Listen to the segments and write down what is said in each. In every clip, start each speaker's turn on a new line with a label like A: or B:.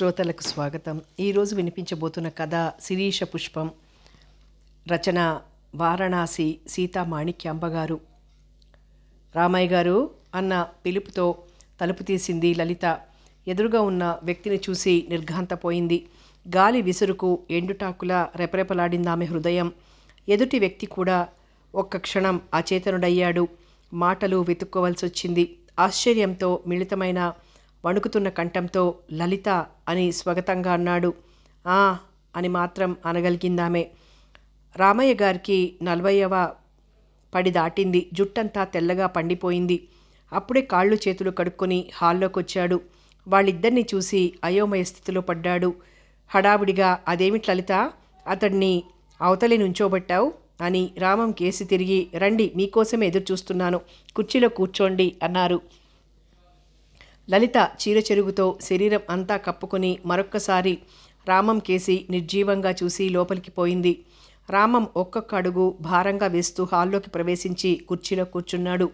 A: శ్రోతలకు స్వాగతం. ఈరోజు వినిపించబోతున్న కథ శిరీష పుష్పం. రచన వారణాసి సీతా మాణిక్యాంబ గారు రామయ్య గారు అన్న పిలుపుతో తలుపు తీసింది లలిత. ఎదురుగా ఉన్న వ్యక్తిని చూసి నిర్ఘాంతపోయింది. గాలి విసురుకు ఎండుటాకుల రెపరెపలాడింది ఆమె హృదయం. ఎదుటి వ్యక్తి కూడా ఒక్క క్షణం అచేతనుడయ్యాడు. మాటలు వెతుక్కోవలసి వచ్చింది ఆశ్చర్యంతో మిళితమైన వణుకుతున్న కంఠంతో లలిత అని స్వగతంగా అన్నాడు. ఆ అని మాత్రం అనగలిగిందామె. రామయ్య గారికి నలభైవ పడి దాటింది. జుట్టంతా తెల్లగా పండిపోయింది. అప్పుడే కాళ్ళు చేతులు కడుక్కొని హాల్లోకి వచ్చాడు వాళ్ళిద్దరిని చూసి అయోమయ స్థితిలో పడ్డాడు. హడావిడిగా అదేమిటి లలిత? అతడిని అవతలి నుంచోబట్టావు? అని రామం కేసి తిరిగి రండి మీకోసమే ఎదురు చూస్తున్నాను కుర్చీలో కూర్చోండి అన్నారు. లలిత చీర చెరుగుతో శరీరం అంతా కప్పుకొని మరొక్కసారి రామం కేసి నిర్జీవంగా చూసి లోపలికి పోయింది. రామం ఒక్కొక్క అడుగు భారంగా వేస్తూ హాల్లోకి ప్రవేశించి కుర్చీలో కూర్చున్నాడు.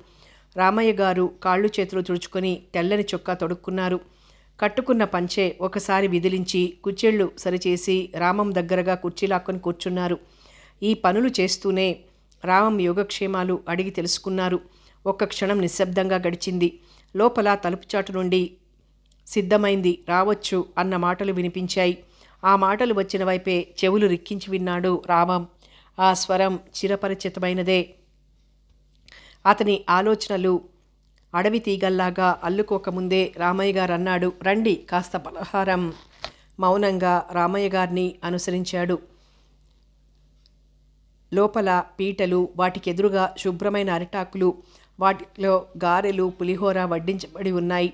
A: రామయ్య గారు కాళ్ళు చేతులు తుడుచుకొని తెల్లని చొక్కా తొడుక్కున్నారు. కట్టుకున్న పంచె ఒకసారి విదిలించి కుచ్చెళ్ళు సరిచేసి రామం దగ్గరగా కుర్చీలాక్కొని కూర్చున్నారు. ఈ పనులు చేస్తూనే రామం యోగక్షేమాలు అడిగి తెలుసుకున్నారు. ఒక్క క్షణం నిశ్శబ్దంగా గడిచింది. లోపల తలుపు చాటు నుండి సిద్ధమైంది రావచ్చు అన్న మాటలు వినిపించాయి. ఆ మాటలు వచ్చిన వైపే చెవులు రిక్కించి విన్నాడు రామం. ఆ స్వరం చిరపరిచితమైనదే. అతని ఆలోచనలు అడవి తీగల్లాగా అల్లుకోకముందే రామయ్య గారు అన్నాడు రండి కాస్త పలహారం మౌనంగా రామయ్య గారిని అనుసరించాడు. లోపల పీటలు వాటికెదురుగా శుభ్రమైన అరిటాకులు వాటిలో గారెలు పులిహోర వడ్డించబడి ఉన్నాయి.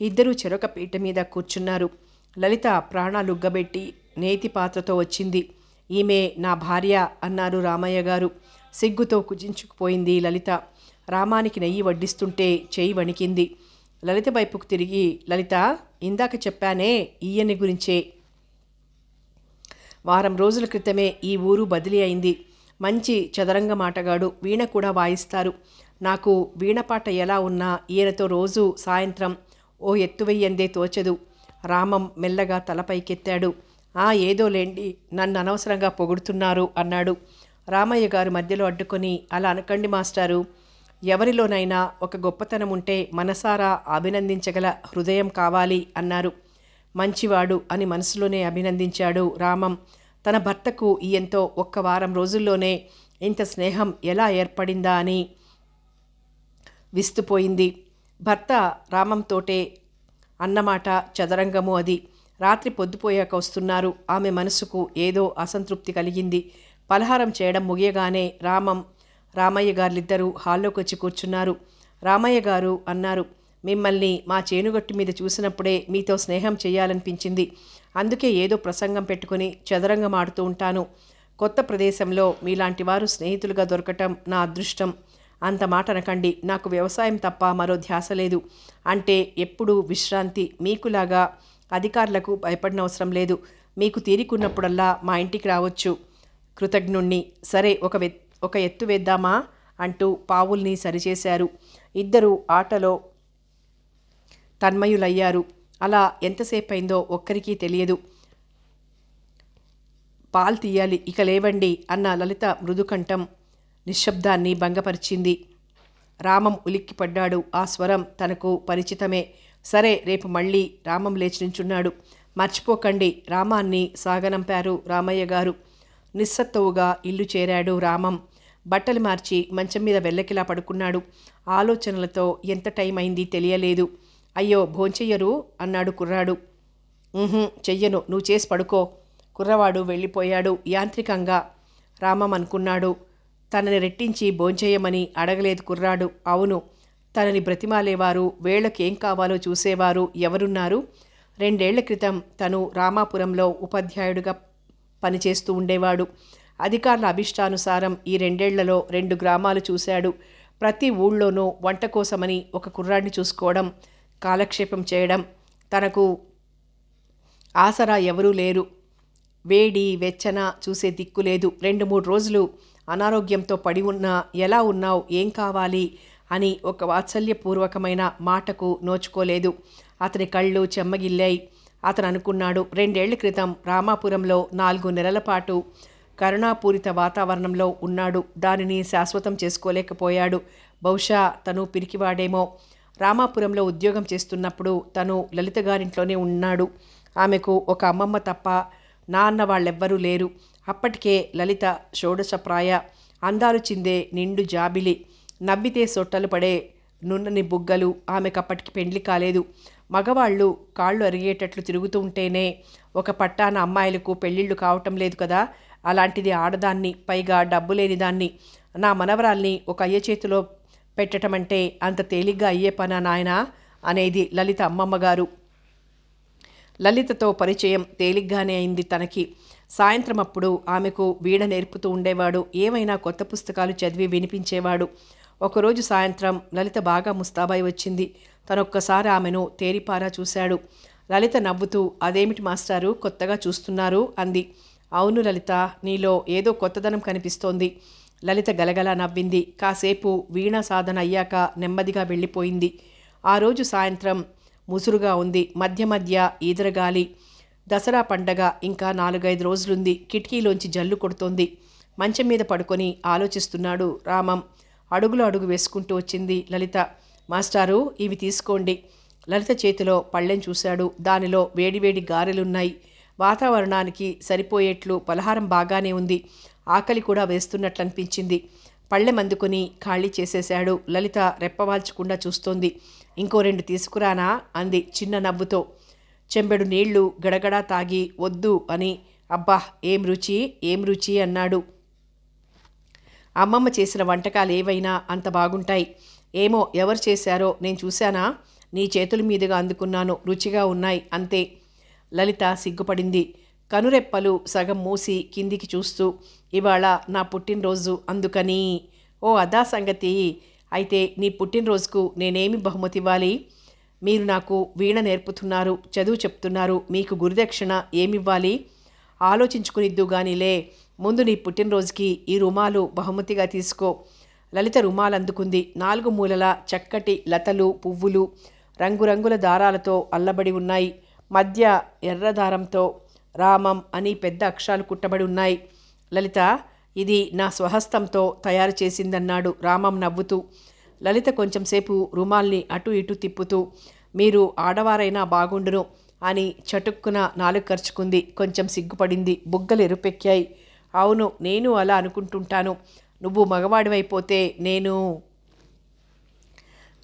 A: ఇద్దరూ చెరొక పీట మీద కూర్చున్నారు. లలిత ప్రాణాలుగ్గబెట్టి నేతి పాత్రతో వచ్చింది. ఈమె నా భార్య అన్నారు రామయ్య గారు. సిగ్గుతో కుజించుకుపోయింది లలిత. రామానికి నెయ్యి వడ్డిస్తుంటే చేయి వణికింది. లలిత వైపుకు తిరిగి లలిత ఇందాక చెప్పానే ఈయన్ని గురించే. వారం రోజుల క్రితమే ఈ ఊరు బదిలీ అయింది. మంచి చదరంగ మాటగాడు వీణ కూడా వాయిస్తారు. నాకు వీణపాట ఎలా ఉన్నా ఈయనతో రోజు సాయంత్రం ఓ ఎత్తువెయ్యందే తోచదు. రామం మెల్లగా తలపైకెత్తాడు. ఆ ఏదో లేండి నన్ను అనవసరంగా పొగుడుతున్నారు అన్నాడు. రామయ్య గారు మధ్యలో అడ్డుకొని అలా అనకండి మాస్టారు. ఎవరిలోనైనా ఒక గొప్పతనం ఉంటే మనసారా అభినందించగల హృదయం కావాలి అన్నారు. మంచివాడు అని మనసులోనే అభినందించాడు రామం. తన భర్తకు ఈయంతో ఒక్క వారం రోజుల్లోనే ఇంత స్నేహం ఎలా ఏర్పడిందా అని విస్తుపోయింది. భర్త రామంతోటే అన్నమాట చదరంగము అది. రాత్రి పొద్దుపోయాక వస్తున్నారు. ఆమె మనసుకు ఏదో అసంతృప్తి కలిగింది. పలహారం చేయడం ముగియగానే రామం రామయ్య గారిద్దరూ హాల్లోకి వచ్చి కూర్చున్నారు. రామయ్య గారు అన్నారు మిమ్మల్ని మా చేనుగట్టు మీద చూసినప్పుడే మీతో స్నేహం చేయాలనిపించింది. అందుకే ఏదో ప్రసంగం పెట్టుకుని చదరంగం ఆడుతూ ఉంటాను. కొత్త ప్రదేశంలో మీలాంటి వారు స్నేహితులుగా దొరకటం నా అదృష్టం. అంత మాట అనకండి. నాకు వ్యవసాయం తప్ప మరో ధ్యాస లేదు. అంటే ఎప్పుడూ విశ్రాంతి మీకులాగా అధికారులకు భయపడనవసరం లేదు. మీకు తీరికున్నప్పుడల్లా మా ఇంటికి రావచ్చు. కృతజ్ఞుణ్ణి. సరే ఒక వె ఒక ఎత్తు వేద్దామా? అంటూ పావుల్ని సరిచేశారు. ఇద్దరు ఆటలో తన్మయులయ్యారు. అలా ఎంతసేపు అయిందో ఒక్కరికీ తెలియదు. పాలు తీయాలి ఇక లేవండి అన్న లలిత మృదుకంఠం. నిశ్శబ్దాన్ని భంగపరిచింది. రామం ఉలిక్కిపడ్డాడు. ఆ స్వరం తనకు పరిచితమే. సరే రేపు మళ్ళీ రామం లేచి నించున్నాడు. మర్చిపోకండి రామాన్ని సాగనంపారు రామయ్య గారు. నిస్సత్తువుగా ఇల్లు చేరాడు రామం. బట్టలు మార్చి మంచం మీద వెళ్ళకిలా పడుకున్నాడు. ఆలోచనలతో ఎంత టైం అయింది తెలియలేదు. అయ్యో భోంచెయ్యరు? అన్నాడు కుర్రాడు. చెయ్యను నువ్వు చేసి పడుకో. కుర్రవాడు వెళ్ళిపోయాడు యాంత్రికంగా. రామం అనుకున్నాడు. తనని రెట్టించి భోంచేయమని అడగలేదు కుర్రాడు. అవును తనని బ్రతిమాలేవారు వేళ్ళకేం కావాలో చూసేవారు ఎవరున్నారు? రెండేళ్ళ క్రితం తను రామాపురంలో ఉపాధ్యాయుడిగా పనిచేస్తూ ఉండేవాడు. అధికారుల అభిష్టానుసారం ఈ రెండేళ్ళలో రెండు గ్రామాలు చూశాడు. ప్రతి ఊళ్ళోనూ వంట కోసమని ఒక కుర్రాడిని చూసుకోవడం కాలక్షేపం చేయడం తనకు ఆసరా ఎవరూ లేరు. వేడి వెచ్చన చూసే దిక్కు లేదు. రెండు మూడు రోజులు అనారోగ్యంతో పడి ఉన్నా ఎలా ఉన్నావు ఏం కావాలి అని ఒక వాత్సల్యపూర్వకమైన మాటకు నోచుకోలేదు. అతని కళ్ళు చెమ్మగిల్లాయి. అతను అనుకున్నాడు రెండేళ్ళ క్రితం రామాపురంలో నాలుగు నెలల పాటు కరుణాపూరిత వాతావరణంలో ఉన్నాడు. దానిని శాశ్వతం చేసుకోలేకపోయాడు. బహుశా తను పిరికివాడేమో. రామాపురంలో ఉద్యోగం చేస్తున్నప్పుడు తను లలిత గారింట్లోనే ఉన్నాడు. ఆమెకు ఒక అమ్మమ్మ తప్ప నాన్న వాళ్ళెవ్వరూ లేరు. అప్పటికే లలిత షోడశప్రాయ అందాలు చిందే నిండు జాబిలి నవ్వితే సొట్టలు పడే నున్నని బుగ్గలు ఆమెకప్పటికి పెండ్లి కాలేదు. మగవాళ్ళు కాళ్ళు అరిగేటట్లు తిరుగుతూ ఉంటేనే ఒక పట్టాన అమ్మాయిలకు పెళ్ళిళ్ళు కావటం లేదు కదా. అలాంటిది ఆడదాన్ని పైగా డబ్బు లేనిదాన్ని నా మనవరాల్ని ఒక అయ్య చేతిలో పెట్టటం అంటే అంత తేలిగ్గా అయ్యే పనా నాయనా? అనేది లలిత అమ్మమ్మగారు లలితతో పరిచయం తేలిగ్గానే అయింది తనకి. సాయంత్రం అప్పుడు ఆమెకు వీణ నేర్పుతూ ఉండేవాడు. ఏమైనా కొత్త పుస్తకాలు చదివి వినిపించేవాడు. ఒకరోజు సాయంత్రం లలిత బాగా ముస్తాబాయి వచ్చింది. తనొక్కసారి ఆమెను తేరిపారా చూశాడు. లలిత నవ్వుతూ అదేమిటి మాస్టారు? కొత్తగా చూస్తున్నారు అంది. అవును లలిత నీలో ఏదో కొత్తదనం కనిపిస్తోంది లలిత గలగలా నవ్వింది. కాసేపు వీణా సాధన అయ్యాక నెమ్మదిగా వెళ్ళిపోయింది. ఆ రోజు సాయంత్రం ముసురుగా ఉంది. మధ్య మధ్య ఈదరగాలి. దసరా పండగ ఇంకా నాలుగైదు రోజులుంది. కిటికీలోంచి జల్లు కొడుతోంది. మంచం మీద పడుకొని ఆలోచిస్తున్నాడు రామం. అడుగులు అడుగు వేసుకుంటూ వచ్చింది లలిత. మాస్టారు ఇవి తీసుకోండి. లలిత చేతిలో పళ్ళెం చూశాడు. దానిలో వేడివేడి గారెలున్నాయి. వాతావరణానికి సరిపోయేట్లు పలహారం బాగానే ఉంది. ఆకలి కూడా వేస్తున్నట్లు అనిపించింది పళ్ళెం అందుకుని ఖాళీ చేసేశాడు. లలిత రెప్పవాల్చకుండా చూస్తోంది. ఇంకో రెండు తీసుకురానా? అంది చిన్న నవ్వుతో. చెంబెడు నీళ్ళు గడగడా తాగి వద్దు అని అబ్బా ఏం రుచి? ఏం రుచి? అన్నాడు. అమ్మమ్మ చేసిన వంటకాలు ఏవైనా అంత బాగుంటాయి. ఏమో ఎవరు చేశారో నేను చూశానా? నీ చేతుల మీదుగా అందుకున్నాను. రుచిగా ఉన్నాయి అంతే. లలిత సిగ్గుపడింది. కనురెప్పలు సగం మూసి కిందికి చూస్తూ ఇవాళ నా పుట్టినరోజు అందుకని. ఓ అదా సంగతి. అయితే నీ పుట్టినరోజుకు నేనేమి బహుమతి ఇవ్వాలి మీరు నాకు వీణ నేర్పుతున్నారు చదువు చెప్తున్నారు మీకు గురుదక్షిణ ఏమివ్వాలి? ఆలోచించుకునిద్దు గానిలే ముందు నీ పుట్టినరోజుకి ఈ రుమాలు బహుమతిగా తీసుకో. లలిత రుమాలు అందుకుంది నాలుగు మూలల చక్కటి లతలు పువ్వులు రంగురంగుల దారాలతో అల్లబడి ఉన్నాయి. మధ్య ఎర్ర దారంతో రామం అని పెద్ద అక్షరాలు కుట్టబడి ఉన్నాయి. లలిత ఇది నా స్వహస్తంతో తయారు చేసిందన్నాడు రామం నవ్వుతూ. లలిత కొంచెంసేపు రుమాల్ని అటు ఇటు తిప్పుతూ మీరు ఆడవారైనా బాగుండును అని చటుక్కున నాలుగు ఖర్చుకుంది కొంచెం సిగ్గుపడింది. బుగ్గలు ఎరుపెక్కాయి. అవును నేను అలా అనుకుంటుంటాను. నువ్వు మగవాడివైపోతే నేను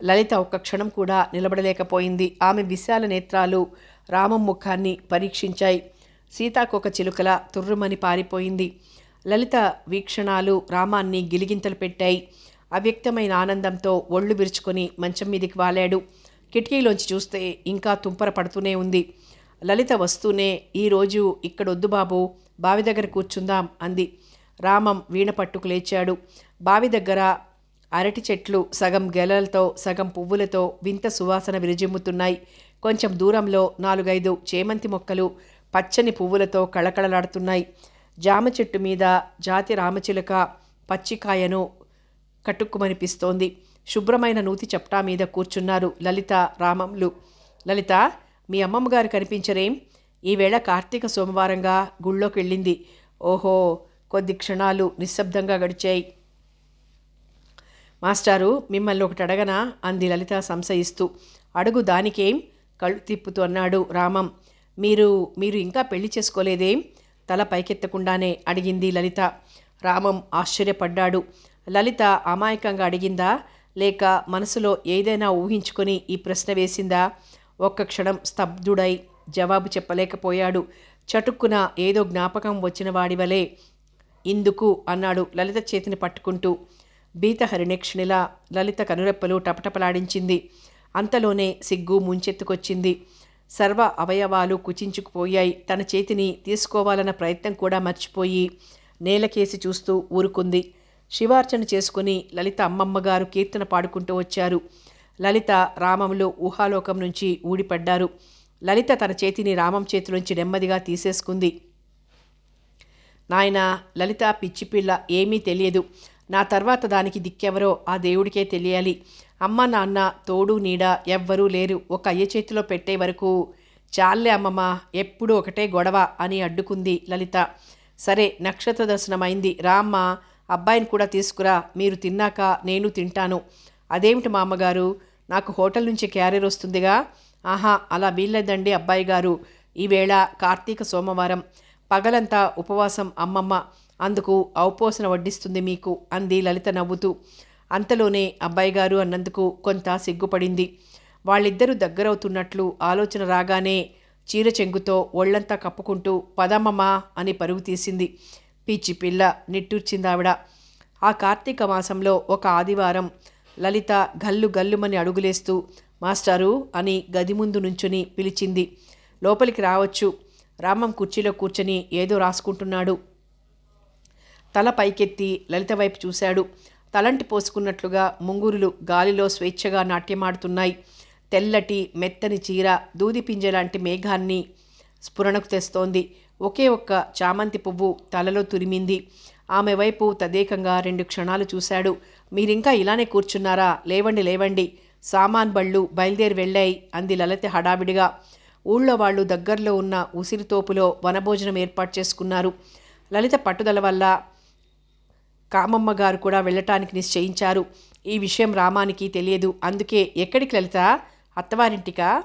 A: లలిత ఒక్క క్షణం కూడా నిలబడలేకపోయింది. ఆమె విశాల నేత్రాలు రామం ముఖాన్ని పరీక్షించాయి. సీతాకొక చిలుకల తుర్రుమని పారిపోయింది. లలిత వీక్షణాలు రామాన్ని గిలిగింతలు పెట్టాయి. అవ్యక్తమైన ఆనందంతో ఒళ్ళు విరుచుకొని మంచం మీదికి వాలాడు. కిటికీలోంచి చూస్తే ఇంకా తుంపర పడుతూనే ఉంది. లలిత వస్తూనే ఈరోజు ఇక్కడొద్దు బాబు బావి దగ్గర కూర్చుందాం అంది. రామం వీణ పట్టుకు లేచాడు. బావి దగ్గర అరటి చెట్లు సగం గెలలతో సగం పువ్వులతో వింత సువాసన విరజిమ్ముతున్నాయి. కొంచెం దూరంలో నాలుగైదు చేమంతి మొక్కలు పచ్చని పువ్వులతో కళకళలాడుతున్నాయి. జామ చెట్టు మీద జాతి రామచిలుక పచ్చికాయను కట్టుక్కుమనిపిస్తోంది శుభ్రమైన నూతి చప్టా మీద కూర్చున్నారు లలిత రామంలు. లలిత మీ అమ్మమ్మ గారు కనిపించరేం ఈవేళ కార్తీక సోమవారంగా గుళ్ళోకి వెళ్ళింది ఓహో కొద్ది క్షణాలు నిశ్శబ్దంగా గడిచాయి. మాస్టారు మిమ్మల్ని ఒకటి అడగనా? అంది లలిత సంశయిస్తూ. అడుగు దానికేం? కళ్ళు తిప్పుతూ అన్నాడు రామం. మీరు మీరు ఇంకా పెళ్ళి చేసుకోలేదేం? తల పైకెత్తకుండానే అడిగింది లలిత. రామం ఆశ్చర్యపడ్డాడు. లలిత అమాయకంగా అడిగిందా? లేక మనసులో ఏదైనా ఊహించుకొని ఈ ప్రశ్న వేసిందా? ఒక్క క్షణం స్తబ్దుడై జవాబు చెప్పలేకపోయాడు. చటుక్కున ఏదో జ్ఞాపకం వచ్చిన వాడివలే ఇందుకు అన్నాడు లలిత చేతిని పట్టుకుంటూ. బీతహరిణక్షిణిలా లలిత కనురెప్పలు టపటపలాడించింది. అంతలోనే సిగ్గు ముంచెత్తుకొచ్చింది. సర్వ అవయవాలు కుచించుకుపోయాయి. తన చేతిని తీసుకోవాలన్న ప్రయత్నం కూడా మర్చిపోయి నేలకేసి చూస్తూ ఊరుకుంది. శివార్చన చేసుకుని లలిత అమ్మమ్మగారు కీర్తన పాడుకుంటూ వచ్చారు. లలిత రామంలో ఊహాలోకం నుంచి ఊడిపడ్డారు. లలిత తన చేతిని రామం చేతిలోంచి నెమ్మదిగా తీసేసుకుంది. నాయన లలిత పిచ్చిపిల్ల ఏమీ తెలియదు. నా తర్వాత దానికి దిక్కెవరో ఆ దేవుడికే తెలియాలి. అమ్మ నాన్న తోడు నీడ ఎవ్వరూ లేరు. ఒక అయ్య చేతిలో పెట్టే వరకు చాలే అమ్మమ్మ ఎప్పుడు ఒకటే గొడవ అని అడ్డుకుంది లలిత. సరే నక్షత్ర దర్శనమైంది. రామ్మ అబ్బాయిని కూడా తీసుకురా మీరు తిన్నాక నేను తింటాను. అదేమిటి మా అమ్మగారు నాకు హోటల్ నుంచి క్యారియర్ వస్తుందిగా? ఆహా అలా వీల్లేదండి అబ్బాయి గారు. ఈవేళ కార్తీక సోమవారం. పగలంతా ఉపవాసం అమ్మమ్మ. అందుకు ఔపోసన వడ్డిస్తుంది మీకు అంది లలిత నవ్వుతూ. అంతలోనే అబ్బాయి గారు అన్నందుకు కొంత సిగ్గుపడింది. వాళ్ళిద్దరూ దగ్గరవుతున్నట్లు ఆలోచన రాగానే చీర చెంగుతో ఒళ్ళంతా కప్పుకుంటూ పదమ్మమ్మా అని పరుగు తీసింది. పిచ్చి పిల్ల నిట్టూర్చిందావిడ. ఆ కార్తీక మాసంలో ఒక ఆదివారం లలిత గల్లు గల్లుమని అడుగులేస్తూ మాస్టారు అని గది ముందు నుంచుని పిలిచింది. లోపలికి రావచ్చు. రామం కుర్చీలో కూర్చొని ఏదో రాసుకుంటున్నాడు. తల పైకెత్తి లలిత వైపు చూశాడు. తలంటి పోసుకున్నట్లుగా ముంగురులు గాలిలో స్వేచ్ఛగా నాట్యమాడుతున్నాయి. తెల్లటి మెత్తని చీర దూది పింజలాంటి మేఘాన్ని స్ఫురణకు తెస్తోంది. ఒకే ఒక్క చామంతి పువ్వు తలలో తురిమింది. ఆమె వైపు తదేకంగా రెండు క్షణాలు చూశాడు. మీరింకా ఇలానే కూర్చున్నారా? లేవండి లేవండి. సామాన్ బళ్ళు బయలుదేరి వెళ్ళాయి అంది లలిత హడావిడిగా. ఊళ్ళో వాళ్ళు దగ్గరలో ఉన్న ఉసిరితోపులో వనభోజనం ఏర్పాటు చేసుకున్నారు. లలిత పట్టుదల వల్ల కామమ్మ గారు కూడా వెళ్ళటానికి నిశ్చయించారు. ఈ విషయం రామానికి తెలియదు. అందుకే ఎక్కడికి లలిత? అత్తవారింటికా?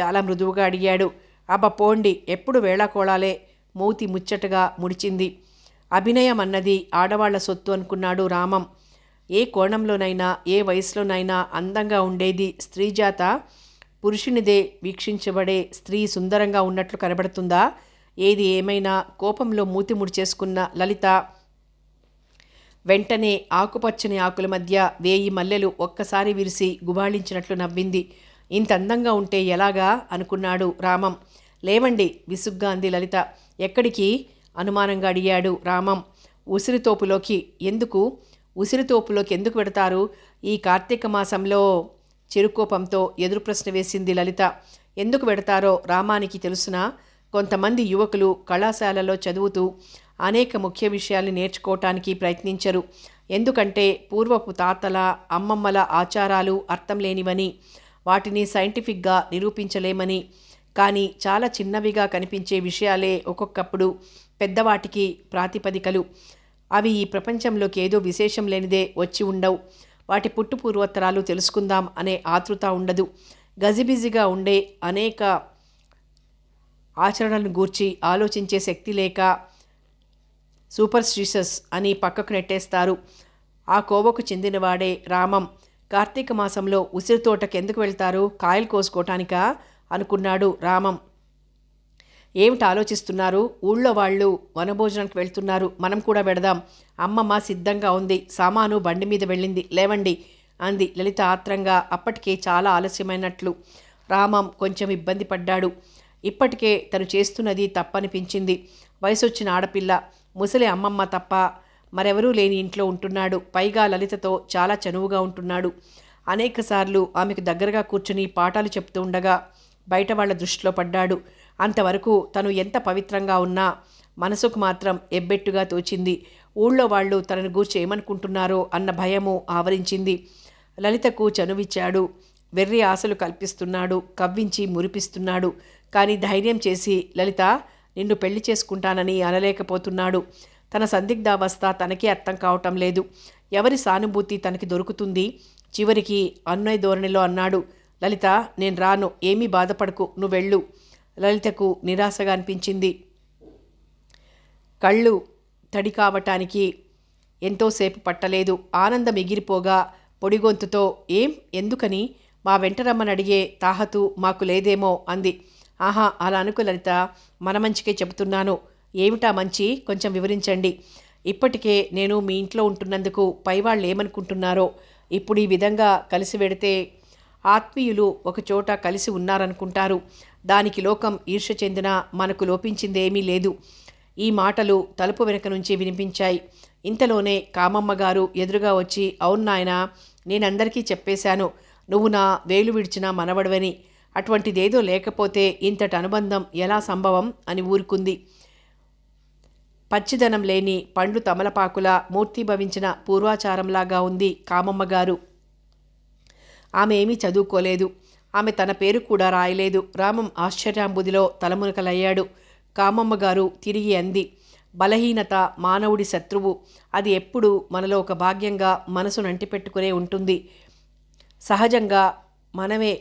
A: చాలా మృదువుగా అడిగాడు. అబ్బ పోండి. ఎప్పుడు వేళాకోళాలే. మూతి ముచ్చటగా ముడిచింది. అభినయం అన్నది ఆడవాళ్ళ సొత్తు అనుకున్నాడు రామం. ఏ కోణంలోనైనా ఏ వయసులోనైనా అందంగా ఉండేది స్త్రీజాత. పురుషునిదే వీక్షించబడే స్త్రీ సుందరంగా ఉన్నట్లు కనబడుతుందా? ఏది ఏమైనా కోపంలో మూతి ముడిచేసుకున్న లలిత. వెంటనే ఆకుపచ్చని ఆకుల మధ్య వేయి మల్లెలు ఒక్కసారి విరిసి గుబాళించినట్లు నవ్వింది. ఇంత అందంగా ఉంటే ఎలాగా? అనుకున్నాడు రామం. లేవండి విసుగ్గా అంది లలిత. ఎక్కడికి? అనుమానంగా అడిగాడు రామం. ఉసిరితోపులోకి ఎందుకు? ఉసిరితోపులోకి ఎందుకు పెడతారు ఈ కార్తీక మాసంలో చిరుకోపంతో ఎదురు ప్రశ్న వేసింది లలిత. ఎందుకు పెడతారో రామానికి తెలుసునా? కొంతమంది యువకులు కళాశాలలో చదువుతూ అనేక ముఖ్య విషయాలు నేర్చుకోవటానికి ప్రయత్నించరు. ఎందుకంటే పూర్వపు తాతల అమ్మమ్మల ఆచారాలు అర్థం లేనివని వాటిని సైంటిఫిక్గా నిరూపించలేమని కానీ చాలా చిన్నవిగా కనిపించే విషయాలే ఒక్కొక్కప్పుడు పెద్దవాటికి ప్రాతిపదికలు. అవి ఈ ప్రపంచంలోకి ఏదో విశేషం లేనిదే వచ్చి ఉండవు. వాటి పుట్టు పూర్వోత్తరాలు తెలుసుకుందాం అనే ఆతృత ఉండదు. గజిబిజిగా ఉండే అనేక ఆచరణలను గూర్చి ఆలోచించే శక్తి లేక సూపర్ స్టిషస్ అని పక్కకు నెట్టేస్తారు. ఆ కోవకు చెందినవాడే రామం. కార్తీక మాసంలో ఉసిరి తోటకి ఎందుకు వెళ్తారు? కాయలు కోసుకోవటానికా అనుకున్నాడు రామం. ఏమిటి ఆలోచిస్తున్నారు? ఊళ్ళో వాళ్ళు వనభోజనానికి వెళ్తున్నారు. మనం కూడా వెడదాం అమ్మమ్మ సిద్ధంగా ఉంది. సామాను బండి మీద వెళ్ళింది. లేవండి అంది లలిత ఆత్రంగా. అప్పటికే చాలా ఆలస్యమైనట్లు. రామం కొంచెం ఇబ్బంది పడ్డాడు. ఇప్పటికే తను చేస్తున్నది తప్పనిపించింది. వయసొచ్చిన ఆడపిల్ల. ముసలి అమ్మమ్మ తప్ప మరెవరూ లేని ఇంట్లో ఉంటున్నాడు. పైగా లలితతో చాలా చనువుగా ఉంటున్నాడు. అనేకసార్లు ఆమెకు దగ్గరగా కూర్చుని పాఠాలు చెప్తూ ఉండగా బయట వాళ్ళ దృష్టిలో పడ్డాడు. అంతవరకు తను ఎంత పవిత్రంగా ఉన్నా మనసుకు మాత్రం ఎబ్బెట్టుగా తోచింది. ఊళ్ళో వాళ్ళు తనను గూర్చి ఏమనుకుంటున్నారో అన్న భయము ఆవరించింది. లలితకు చనువిచ్చాడు. వెర్రి ఆశలు కల్పిస్తున్నాడు. కవ్వించి మురిపిస్తున్నాడు. కానీ ధైర్యం చేసి లలిత నిన్ను పెళ్ళి చేసుకుంటానని అనలేకపోతున్నాడు. తన సందిగ్ధావస్థ తనకే అర్థం కావటం లేదు. ఎవరి సానుభూతి తనకి దొరుకుతుంది? చివరికి అన్నయ్య ధోరణిలో అన్నాడు. లలిత నేను రాను ఏమీ బాధపడకు నువ్వు వెళ్ళు. లలితకు నిరాశగా అనిపించింది. కళ్ళు తడి కావటానికి ఎంతోసేపు పట్టలేదు. ఆనందం ఎగిరిపోగా పొడిగొంతుతో ఏం? ఎందుకని? మా వెంట రమ్మని అడిగే తాహతు మాకు లేదేమో అంది. ఆహా అలా అనుకు లలిత మన మంచికే చెబుతున్నాను. ఏమిటా మంచి? కొంచెం వివరించండి. ఇప్పటికే నేను మీ ఇంట్లో ఉంటున్నందుకు పైవాళ్ళు ఏమనుకుంటున్నారో ఇప్పుడు ఈ విధంగా కలిసి వెడితే ఆత్మీయులు ఒకచోట కలిసి ఉన్నారనుకుంటారు. దానికి లోకం ఈర్ష చెందిన మనకు లోపించిందేమీ లేదు. ఈ మాటలు తలుపు వెనక నుంచి వినిపించాయి. ఇంతలోనే కామమ్మ గారు ఎదురుగా వచ్చి అవును నాయనా నేనందరికీ చెప్పేశాను. నువ్వు నా వేలు విడిచిన మనవడవని. అటువంటిదేదో లేకపోతే ఇంతటి అనుబంధం ఎలా సంభవం? అని ఊరుకుంది. పచ్చిదనం లేని పండు తమలపాకుల మూర్తిభవించిన పూర్వాచారంలాగా ఉంది కామమ్మ గారు. ఆమె ఏమీ చదువుకోలేదు. ఆమె తన పేరు కూడా రాయలేదు. రామం ఆశ్చర్యాంబుదిలో తలమునకలయ్యాడు. కామమ్మ గారు తిరిగి అంది బలహీనత మానవుడి శత్రువు. అది ఎప్పుడు మనలో ఒక భాగ్యంగా మనసును అంటిపెట్టుకునే ఉంటుంది. సహజంగా మనమే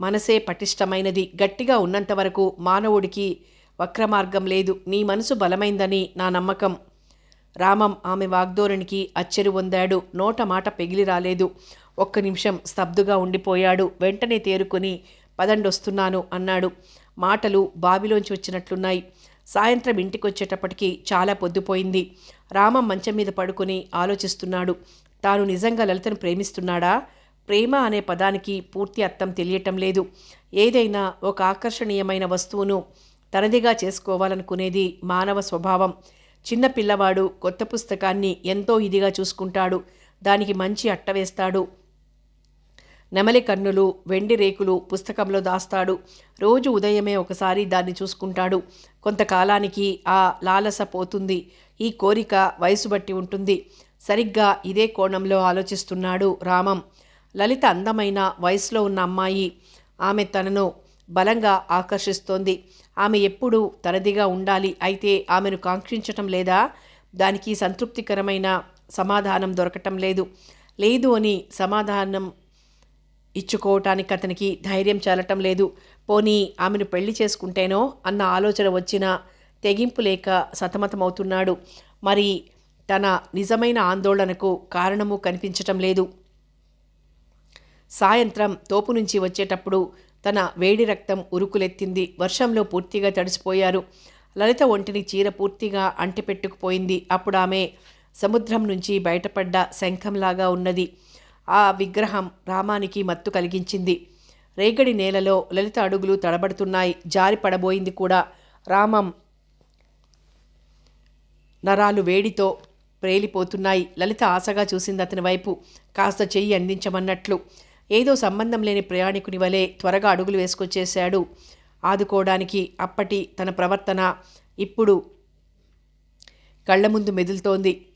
A: మనసే పటిష్టమైనది. గట్టిగా ఉన్నంత వరకు మానవుడికి వక్రమార్గం లేదు. నీ మనసు బలమైందని నా నమ్మకం. రామం ఆమె వాగ్ధోరణికి అచ్చెరు పొందాడు. నోట మాట పెగిలి రాలేదు. ఒక్క నిమిషం స్తబ్దుగా ఉండిపోయాడు. వెంటనే తేరుకొని పదండొస్తున్నాను అన్నాడు. మాటలు బావిలోంచి వచ్చినట్లున్నాయి. సాయంత్రం ఇంటికొచ్చేటప్పటికి చాలా పొద్దుపోయింది. రామం మంచం మీద పడుకొని ఆలోచిస్తున్నాడు. తాను నిజంగా లలితను ప్రేమిస్తున్నాడా? ప్రేమ అనే పదానికి పూర్తి అర్థం తెలియటం లేదు. ఏదైనా ఒక ఆకర్షణీయమైన వస్తువును తనదిగా చేసుకోవాలనుకునేది మానవ స్వభావం. చిన్న పిల్లవాడు కొత్త పుస్తకాన్ని ఎంతో ఇదిగా చూసుకుంటాడు. దానికి మంచి అట్ట వేస్తాడు. నెమలి కన్నులు వెండి రేకులు పుస్తకంలో దాస్తాడు. రోజు ఉదయమే ఒకసారి దాన్ని చూసుకుంటాడు. కొంతకాలానికి ఆ లాలస పోతుంది. ఈ కోరిక వయసు బట్టి ఉంటుంది. సరిగ్గా ఇదే కోణంలో ఆలోచిస్తున్నాడు రామం. లలిత అందమైన వయసులో ఉన్న అమ్మాయి. ఆమె తనను బలంగా ఆకర్షిస్తోంది. ఆమె ఎప్పుడూ తనదిగా ఉండాలి. అయితే ఆమెను కాంక్షించటం లేదా? దానికి సంతృప్తికరమైన సమాధానం దొరకటం లేదు. లేదు అని సమాధానం ఇచ్చుకోవటానికి అతనికి ధైర్యం చాలటం లేదు. పోనీ ఆమెను పెళ్ళి చేసుకుంటేనో అన్న ఆలోచన వచ్చిన తెగింపు లేక సతమతమవుతున్నాడు. మరి తన నిజమైన ఆందోళనకు కారణము కనిపించటం లేదు. సాయంత్రం తోపు నుంచి వచ్చేటప్పుడు తన వేడి రక్తం ఉరుకులెత్తింది. వర్షంలో పూర్తిగా తడిసిపోయారు. లలిత ఒంటిని చీర పూర్తిగా అంటిపెట్టుకుపోయింది. అప్పుడు ఆమె సముద్రం నుంచి బయటపడ్డ శంఖంలాగా ఉన్నది. ఆ విగ్రహం రామానికి మత్తు కలిగించింది. రేగడి నేలలో లలిత అడుగులు తడబడుతున్నాయి. జారి పడబోయింది కూడా రామం. నరాలు వేడితో ప్రేలిపోతున్నాయి. లలిత ఆశగా చూసింది అతని వైపు. కాస్త చెయ్యి అందించమన్నట్లు. ఏదో సంబంధం లేని ప్రయాణికుని వలె త్వరగా అడుగులు వేసుకొచ్చేశాడు. ఆదుకోవడానికి అప్పటి తన ప్రవర్తన ఇప్పుడు కళ్ళ ముందు మెదులుతోంది.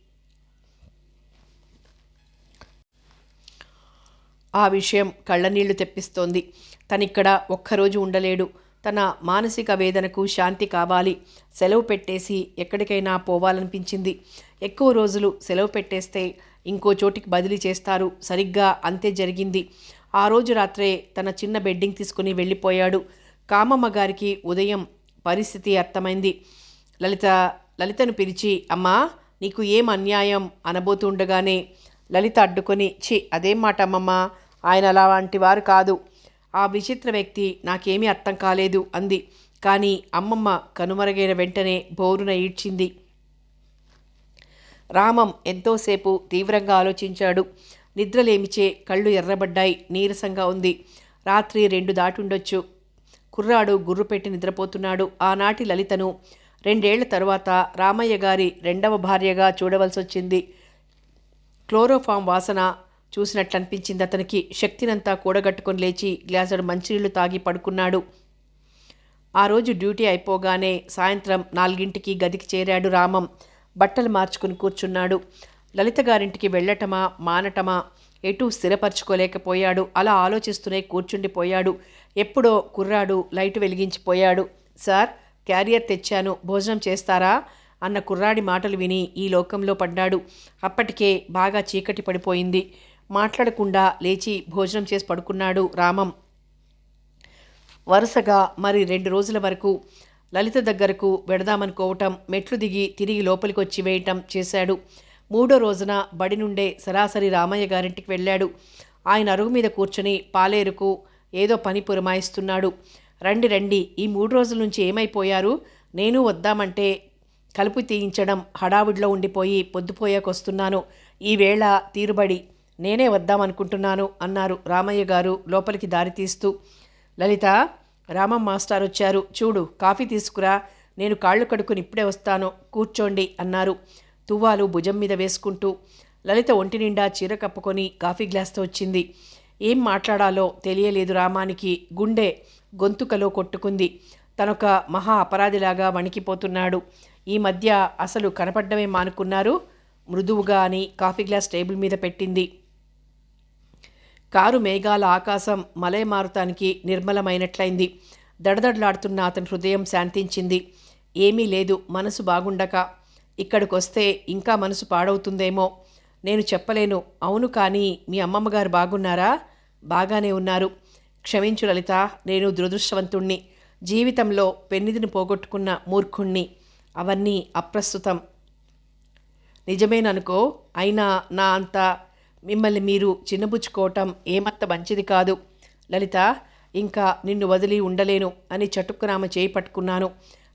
A: ఆ విషయం కళ్ళనీళ్ళు తెప్పిస్తోంది. తనిక్కడ ఒక్కరోజు ఉండలేడు. తన మానసిక వేదనకు శాంతి కావాలి. సెలవు పెట్టేసి ఎక్కడికైనా పోవాలనిపించింది. ఎక్కువ రోజులు సెలవు పెట్టేస్తే ఇంకో చోటికి బదిలీ చేస్తారు. సరిగ్గా అంతే జరిగింది. ఆ రోజు రాత్రే తన చిన్న బెడ్డింగ్ తీసుకుని వెళ్ళిపోయాడు. కామమ్మ గారికి ఉదయం పరిస్థితి అర్థమైంది. లలిత లలితను పిలిచి అమ్మా నీకు ఏం అన్యాయం? అనబోతుండగానే లలిత అడ్డుకొని చి అదేం మాట అమ్మమ్మా? ఆయన అలాంటి వారు కాదు. ఆ విచిత్ర వ్యక్తి నాకేమీ అర్థం కాలేదు అంది. కానీ అమ్మమ్మ కనుమరుగైన వెంటనే బోరున ఈడ్చింది. రామం ఎంతోసేపు తీవ్రంగా ఆలోచించాడు. నిద్రలేమిచే కళ్ళు ఎర్రబడ్డాయి. నీరసంగా ఉంది. రాత్రి రెండు దాటుండొచ్చు. కుర్రాడు గుర్రు పెట్టి నిద్రపోతున్నాడు. ఆనాటి లలితను రెండేళ్ళ తరువాత రామయ్య గారి రెండవ భార్యగా చూడవలసి వచ్చింది క్లోరోఫామ్ వాసన చూసినట్లు అనిపించింది అతనికి శక్తినంతా కూడగట్టుకొని లేచి గ్లాసుడు మంచినీళ్ళు తాగి పడుకున్నాడు. ఆ రోజు డ్యూటీ అయిపోగానే సాయంత్రం నాలుగింటికి గదికి చేరాడు రామం. బట్టలు మార్చుకుని కూర్చున్నాడు. లలిత గారింటికి వెళ్ళటమా మానటమా ఎటూ స్థిరపరచుకోలేకపోయాడు. అలా ఆలోచిస్తూనే కూర్చుండిపోయాడు ఎప్పుడో కుర్రాడు లైటు వెలిగించిపోయాడు. సార్ క్యారియర్ తెచ్చాను. భోజనం చేస్తారా? అన్న కుర్రాడి మాటలు విని ఈ లోకంలో పడ్డాడు. అప్పటికే బాగా చీకటి పడిపోయింది. మాట్లాడకుండా లేచి భోజనం చేసి పడుకున్నాడు రామం. వరుసగా మరి రెండు రోజుల వరకు లలిత దగ్గరకు వెడదామనుకోవటం మెట్లు దిగి తిరిగి లోపలికి వచ్చి వేయటం చేశాడు. మూడో రోజున బడి నుండే సరాసరి రామయ్య గారింటికి వెళ్ళాడు. ఆయన అరుగు మీద కూర్చొని పాలేరుకు ఏదో పని పురమాయిస్తున్నాడు. రండి రండి ఈ మూడు రోజుల నుంచి ఏమైపోయారు? నేను వద్దామంటే కలుపు తీయించడం హడావుడిలో ఉండిపోయి పొద్దుపోయాకొస్తున్నాను. ఈవేళ తీరుబడి నేనే వద్దామనుకుంటున్నాను అన్నారు రామయ్య గారు లోపలికి దారి తీస్తూ. లలిత రామం మాస్టర్ వచ్చారు. చూడు కాఫీ తీసుకురా. నేను కాళ్ళు కడుక్కుని ఇప్పుడే వస్తాను. కూర్చోండి అన్నారు. తువ్వాలు భుజం మీద వేసుకుంటూ. లలిత ఒంటి నిండా చీర కప్పుకొని కాఫీ గ్లాస్తో వచ్చింది. ఏం మాట్లాడాలో తెలియలేదు రామానికి. గుండె గొంతుకలో కొట్టుకుంది. తనొక మహా అపరాధిలాగా వణికిపోతున్నాడు. ఈ మధ్య అసలు కనపడ్డమే మానుకున్నారు. మృదువుగా అని కాఫీ గ్లాస్ టేబుల్ మీద పెట్టింది. కారు మేఘాల ఆకాశం మలయమారుతానికి నిర్మలమైనట్లయింది. దడదడలాడుతున్న అతని హృదయం శాంతించింది. ఏమీ లేదు మనసు బాగుండక. ఇక్కడికొస్తే ఇంకా మనసు పాడవుతుందేమో. నేను చెప్పలేను. అవును కానీ మీ అమ్మమ్మగారు బాగున్నారా? బాగానే ఉన్నారు. క్షమించు లలిత నేను దురదృష్టవంతుణ్ణి. జీవితంలో పెన్నిదిని పోగొట్టుకున్న మూర్ఖుణ్ణి. అవన్నీ అప్రస్తుతం. నిజమేననుకో అయినా నా అంత మిమ్మల్ని మీరు చిన్నబుచ్చుకోవటం ఏమంత మంచిది కాదు. లలిత ఇంకా నిన్ను వదిలి ఉండలేను అని చటుక్కునామ చేయి పట్టుకున్నాను.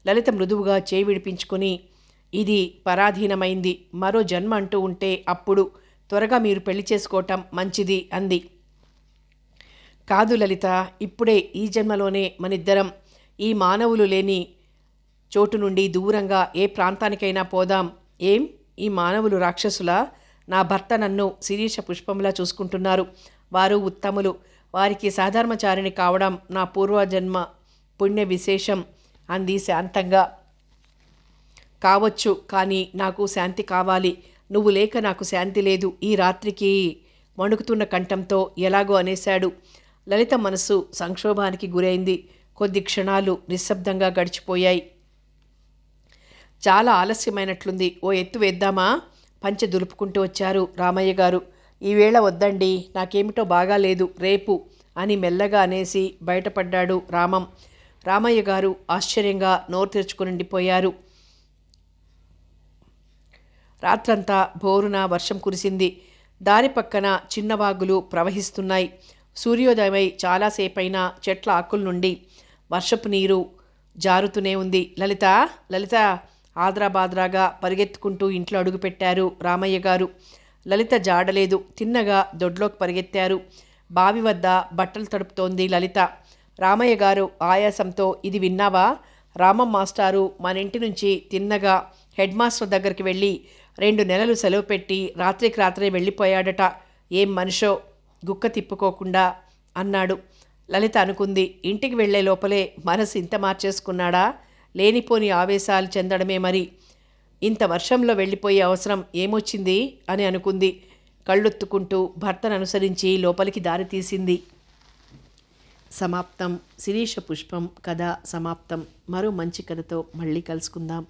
A: లలిత మృదువుగా చేయి విడిపించుకొని ఇది పరాధీనమైంది మరో జన్మ అంటూ ఉంటే అప్పుడు త్వరగా మీరు పెళ్ళి చేసుకోవటం మంచిది అంది. కాదు లలిత ఇప్పుడే ఈ జన్మలోనే మనిద్దరం ఈ మానవులు లేని చోటు నుండి దూరంగా ఏ ప్రాంతానికైనా పోదాం. ఏం? ఈ మానవులు రాక్షసులా? నా భర్త నన్ను శిరీష పుష్పంలా చూసుకుంటున్నారు. వారు ఉత్తములు. వారికి సాధారణచారిణి కావడం నా పూర్వజన్మ పుణ్య విశేషం అంది శాంతంగా. కావచ్చు కానీ నాకు శాంతి కావాలి. నువ్వు లేక నాకు శాంతి లేదు. ఈ రాత్రికి వణుకుతున్న కంఠంతో ఎలాగో అనేశాడు. లలిత మనసు సంక్షోభానికి గురైంది. కొద్ది క్షణాలు నిశ్శబ్దంగా గడిచిపోయాయి. చాలా ఆలస్యమైనట్లుంది. ఓ ఎత్తు వేద్దామా? పంచె దులుపుకుంటూ వచ్చారు రామయ్య గారు. ఈవేళ వద్దండి నాకేమిటో బాగాలేదు రేపు అని మెల్లగా అనేసి బయటపడ్డాడు రామం. రామయ్య గారు ఆశ్చర్యంగా నోరు తెరుచుకుని ఉండిపోయారు రాత్రంతా బోరున వర్షం కురిసింది. దారి పక్కన చిన్నవాగులు ప్రవహిస్తున్నాయి. సూర్యోదయమై చాలాసేపైన చెట్ల ఆకుల నుండి వర్షపు నీరు జారుతూనే ఉంది. లలిత లలిత ఆద్రాబాద్రాగా పరిగెత్తుకుంటూ ఇంట్లో అడుగుపెట్టారు రామయ్య గారు. లలిత జాడలేదు. తిన్నగా దొడ్లోకి పరిగెత్తారు. బావి వద్ద బట్టలు తడుపుతోంది లలిత. రామయ్య గారు ఆయాసంతో ఇది విన్నావా? రామం మాస్టారు మన ఇంటి నుంచి తిన్నగా హెడ్ మాస్టర్ దగ్గరికి వెళ్ళి రెండు నెలలు సెలవు పెట్టి రాత్రికి రాత్రే వెళ్ళిపోయాడట. ఏం మనిషో? గుక్క తిప్పుకోకుండా అన్నాడు. లలిత అనుకుంది ఇంటికి వెళ్ళే లోపలే మనసు ఇంత మార్చేసుకున్నాడా? లేనిపోని ఆవేశాలు చెందడమే మరి. ఇంత వర్షంలో వెళ్ళిపోయే అవసరం ఏమొచ్చింది? అని అనుకుంది. కళ్ళొత్తుకుంటూ భర్తను అనుసరించి లోపలికి దారి తీసింది. సమాప్తం. శిరీష పుష్పం. కథ సమాప్తం. మరో మంచి కథతో మళ్ళీ కలుసుకుందాం.